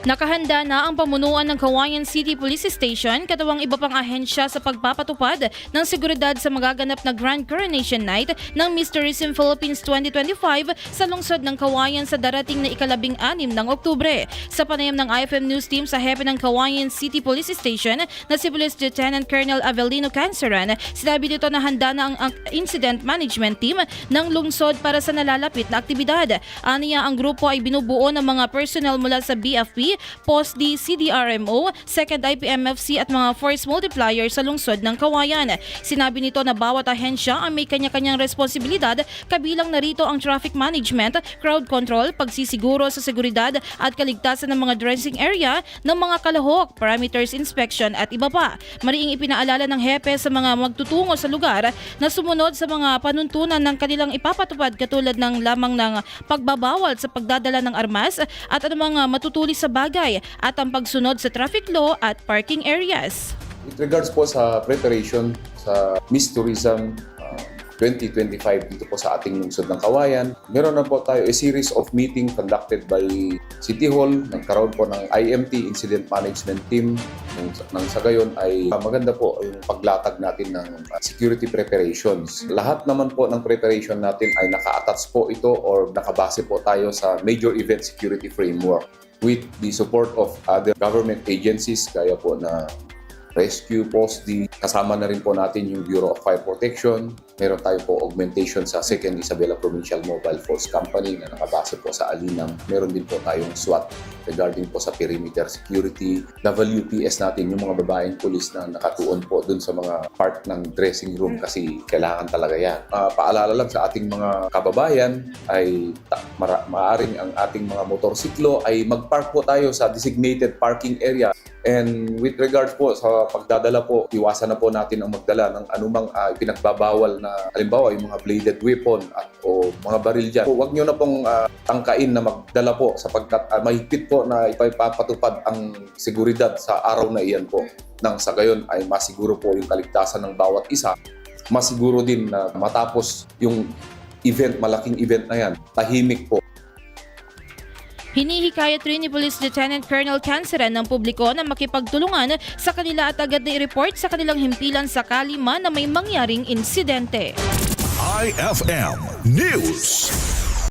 Nakahanda na ang pamunuan ng Kawayan City Police Station katawang iba pang ahensya sa pagpapatupad ng seguridad sa magaganap na Grand Coronation Night ng Miss Tourism Philippines 2025 sa lungsod ng Kawayan sa darating na ikalabing anim ng Oktubre. Sa panayam ng IFM News Team sa hepe ng Kawayan City Police Station na si Police Lieutenant Colonel Avelino Canceran, sinabi dito na handa na ang incident management team ng lungsod para sa nalalapit na aktibidad. Aniya ang grupo ay binubuo ng mga personnel mula sa BFP, POSD, CDRMO, 2nd IPMFC at mga force multiplier sa lungsod ng Kawayan. Sinabi nito na bawat ahensya ang may kanya-kanyang responsibilidad kabilang narito ang traffic management, crowd control, pagsisiguro sa seguridad at kaligtasan ng mga dressing area ng mga kalahok, parameters inspection at iba pa. Mariing ipinaalala ng hepe sa mga magtutungo sa lugar na sumunod sa mga panuntunan ng kanilang ipapatupad katulad ng lamang ng pagbabawal sa pagdadala ng armas at anumang matutulis sa bagay at ang pagsunod sa traffic law at parking areas. With regards po sa preparation sa Miss Tourism uh, 2025 dito po sa ating lungsod ng Kawayan, meron na po tayo a series of meeting conducted by City Hall. Nagkaroon po ng IMT, Incident Management Team. Nang, sa gayon ay uh, maganda po yung paglatag natin ng uh, security preparations. Lahat naman po ng preparation natin ay naka-attach po ito or nakabase po tayo sa Major Event Security Framework with the support of other government agencies kaya po na Rescue Post D. Kasama na rin po natin yung Bureau of Fire Protection. Meron tayo po augmentation sa 2nd Isabela Provincial Mobile Force Company na nakabase po sa Alinang. Meron din po tayong SWAT regarding po sa perimeter security. WPS natin, yung mga babaeng pulis na nakatuon po dun sa mga part ng dressing room kasi kailangan talaga yan. Ah, paalala lang sa ating mga kababayan ay mara- maaring ang ating mga motorsiklo ay mag-park po tayo sa designated parking area And with regards po sa pagdadala po, iwasan na po natin ang magdala ng anumang uh, pinagbabawal na halimbawa yung mga bladed weapon at o mga baril dyan. Po, Huwag nyo na pong ah, tangkain na magdala po sapagkat uh, mahigpit po na ipapatupad ang seguridad sa araw na iyan po. Nang sa gayon ay masiguro po yung kaligtasan ng bawat isa. Masiguro din na matapos yung event, malaking event na yan, tahimik po Hinihikayat rin ni Police Lieutenant Colonel Canceran ng publiko na makipagtulungan sa kanila at agad na i-report sa kanilang himpilan sakali man na may mangyaring insidente. IFM News.